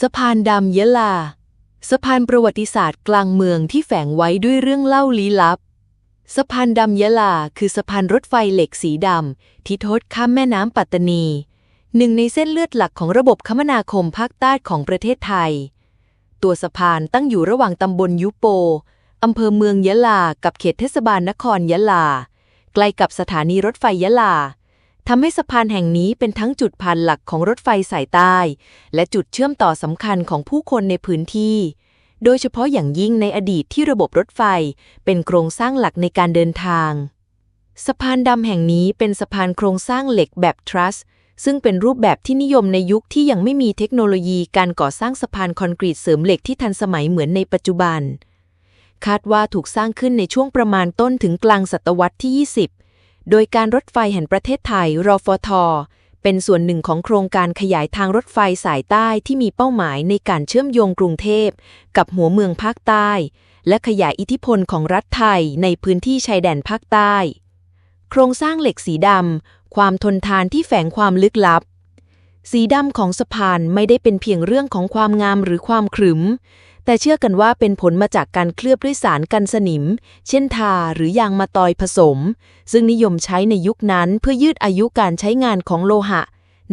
สะพานดำยะลา สะพานประวัติศาสตร์กลางเมืองที่แฝงไว้ด้วยเรื่องเล่าลี้ลับ สะพานดำยะลา คือสะพานรถไฟเหล็กสีดำที่ทดข้ามแม่น้ำปัตตานี หนึ่งในเส้นเลือดหลักของระบบคมนาคมภาคใต้ของประเทศไทย ตัวสะพานตั้งอยู่ระหว่างตำบลยุโปอำเภอเมืองยะลา กับเขตเทศบาลนครยะลา ใกล้กับสถานีรถไฟยะลา ทำให้สะพานแห่งนี้เป็นทั้งจุดผ่านหลักของรถไฟสายใต้ และจุดเชื่อมต่อสำคัญของผู้คนในพื้นที่ โดยเฉพาะอย่างยิ่งในอดีตที่ระบบรถไฟเป็นโครงสร้างหลักในการเดินทาง สะพานดำแห่งนี้เป็นสะพานโครงสร้างเหล็กแบบทรัสซึ่งเป็นรูปแบบที่นิยมในยุคที่ยังไม่มีเทคโนโลยีการก่อสร้างสะพานคอนกรีตเสริมเหล็กที่ทันสมัยเหมือนในปัจจุบัน คาดว่าถูกสร้างขึ้นในช่วงประมาณต้นถึงกลางศตวรรษที่ 20 โดยการรถไฟแห่งประเทศไทย รฟท เป็นส่วนหนึ่งของโครงการขยายทางรถไฟสายใต้ที่มีเป้าหมายในการเชื่อมโยงกรุงเทพ กับหัวเมืองภาคใต้ และขยายอิทธิพลของรัฐไทยในพื้นที่ชายแดนภาคใต้ โครงสร้างเหล็กสีดำความทนทานที่แฝงความลึกลับ สีดำของสะพานไม่ได้เป็นเพียงเรื่องของความงามหรือความขรึม แต่เชื่อกันว่าเป็นผลมาจากการเคลือบด้วยสารกันสนิม เช่นทาหรือยางมะตอยผสม ซึ่งนิยมใช้ในยุคนั้นเพื่อยืดอายุการใช้งานของโลหะ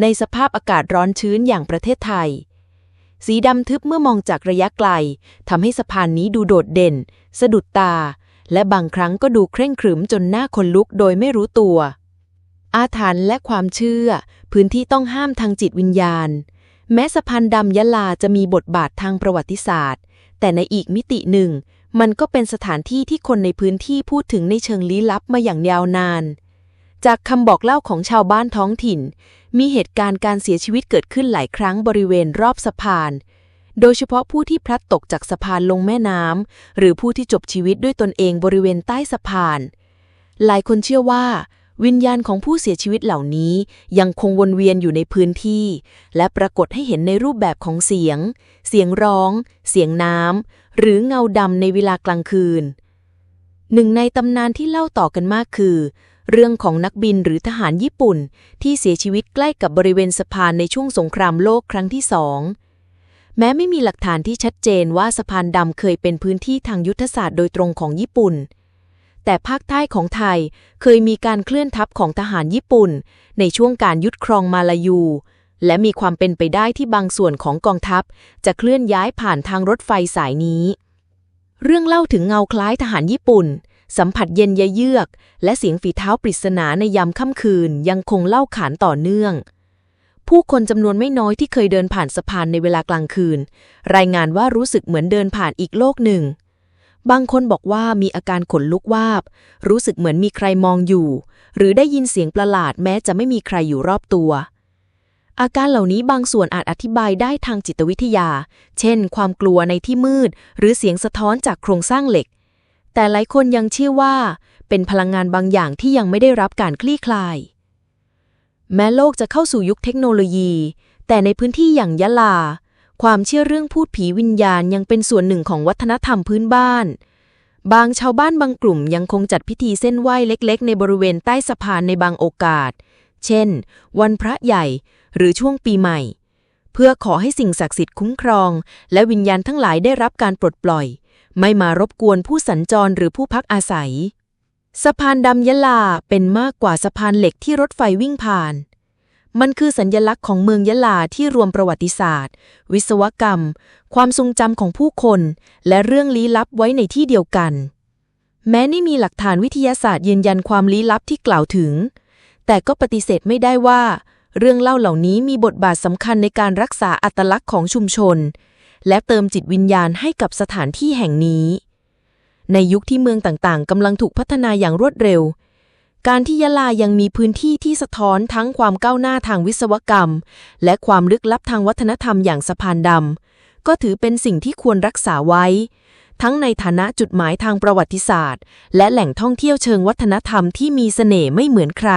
ในสภาพอากาศร้อนชื้นอย่างประเทศไทย สีดำทึบเมื่อมองจากระยะไกลทำให้สะพานนี้ดูโดดเด่น สะดุดตา และบางครั้งก็ดูเคร่งขรึมจนหน้าคนลุกโดยไม่รู้ตัว อาถรรพ์และความเชื่อ พื้นที่ต้องห้ามทางจิตวิญญาณ แม้สะพานดำยะลาจะมีบทบาททางประวัติศาสตร์ แต่ในอีกมิติหนึ่ง มันก็เป็นสถานที่ที่คนในพื้นที่พูดถึงในเชิงลี้ลับมาอย่างยาวนาน จากคำบอกเล่าของชาวบ้านท้องถิ่น มีเหตุการณ์การเสียชีวิตเกิดขึ้นหลายครั้งบริเวณรอบสะพาน โดยเฉพาะผู้ที่พลัดตกจากสะพานลงแม่น้ำหรือผู้ที่จบชีวิตด้วยตนเองบริเวณใต้สะพาน หลายคนเชื่อว่า วิญญาณของผู้เสียชีวิตเหล่านี้ยังคงวนเวียนอยู่ในพื้นที่ และปรากฏให้เห็นในรูปแบบของเสียง เสียงร้อง เสียงน้ำ หรือเงาดำในเวลากลางคืน หนึ่งในตำนานที่เล่าต่อกันมากคือ เรื่องของนักบินหรือทหารญี่ปุ่น ที่เสียชีวิตใกล้กับบริเวณสะพานในช่วงสงครามโลกครั้งที่สองแม้ไม่มีหลักฐานที่ชัดเจนว่าสะพานดำเคยเป็นพื้นที่ทางยุทธศาสตร์โดยตรงของญี่ปุ่น แต่ภาคใต้ของไทยเคยมีการเคลื่อนทัพของทหารญี่ปุ่น ในช่วงการยึดครองมาลายู และมีความเป็นไปได้ที่บางส่วนของกองทัพ จะเคลื่อนย้ายผ่านทางรถไฟสายนี้ เรื่องเล่าถึงเงาคล้ายทหารญี่ปุ่น สัมผัสเย็นยเยือก และเสียงฝีเท้าปริศนาในยามค่ำคืนยังคงเล่าขานต่อเนื่องผู้คนจำนวนไม่น้อยที่เคยเดินผ่านสะพานในเวลากลางคืน รายงานว่ารู้สึกเหมือนเดินผ่านอีกโลกหนึ่ง บางคนบอกว่ามีอาการขนลุกวาบ รู้สึกเหมือนมีใครมองอยู่ หรือได้ยินเสียงประหลาดแม้จะไม่มีใครอยู่รอบตัว อาการเหล่านี้บางส่วนอาจอธิบายได้ทางจิตวิทยา เช่น ความกลัวในที่มืด หรือเสียงสะท้อนจากโครงสร้างเหล็ก แต่หลายคนยังเชื่อว่า เป็นพลังงานบางอย่างที่ยังไม่ได้รับการคลี่คลาย แม้โลกจะเข้าสู่ยุคเทคโนโลยี แต่ในพื้นที่อย่างยะลา ความเชื่อเรื่องพูดผีวิญญาณยังเป็นส่วนหนึ่งของวัฒนธรรมพื้นบ้าน บางชาวบ้านบางกลุ่มยังคงจัดพิธีเส้นไหว้เล็ก ๆ ในบริเวณใต้สะพานในบางโอกาส เช่น วันพระใหญ่หรือช่วงปีใหม่ เพื่อขอให้สิ่งศักดิ์สิทธิ์คุ้มครอง และวิญญาณทั้งหลายได้รับการปลดปล่อย ไม่มารบกวนผู้สัญจรหรือผู้พักอาศัย สะพานดำยะลาเป็นมากกว่าสะพานเหล็กที่รถไฟวิ่งผ่าน มันคือสัญญลักษณ์ของเมืองยะลาที่รวมประวัติศาสตร์ วิศวกรรม ความทรงจำของผู้คน และเรื่องลี้ลับไว้ในที่เดียวกัน แม้ไม่มีหลักฐานวิทยาศาสตร์ยืนยันความลี้ลับที่กล่าวถึง แต่ก็ปฏิเสธไม่ได้ว่า เรื่องเล่าเหล่านี้มีบทบาทสำคัญในการรักษาอัตลักษณ์ของชุมชน และเติมจิตวิญญาณให้กับสถานที่แห่งนี้ ในยุคที่เมืองต่างๆกำลังถูกพัฒนาอย่างรวดเร็ว การที่ยะลายังมีพื้นที่ที่สะท้อนทั้งความก้าวหน้าทางวิศวกรรม และความลึกลับทางวัฒนธรรมอย่างสะพานดำ ก็ถือเป็นสิ่งที่ควรรักษาไว้ ทั้งในฐานะจุดหมายทางประวัติศาสตร์ และแหล่งท่องเที่ยวเชิงวัฒนธรรมที่มีเสน่ห์ไม่เหมือนใคร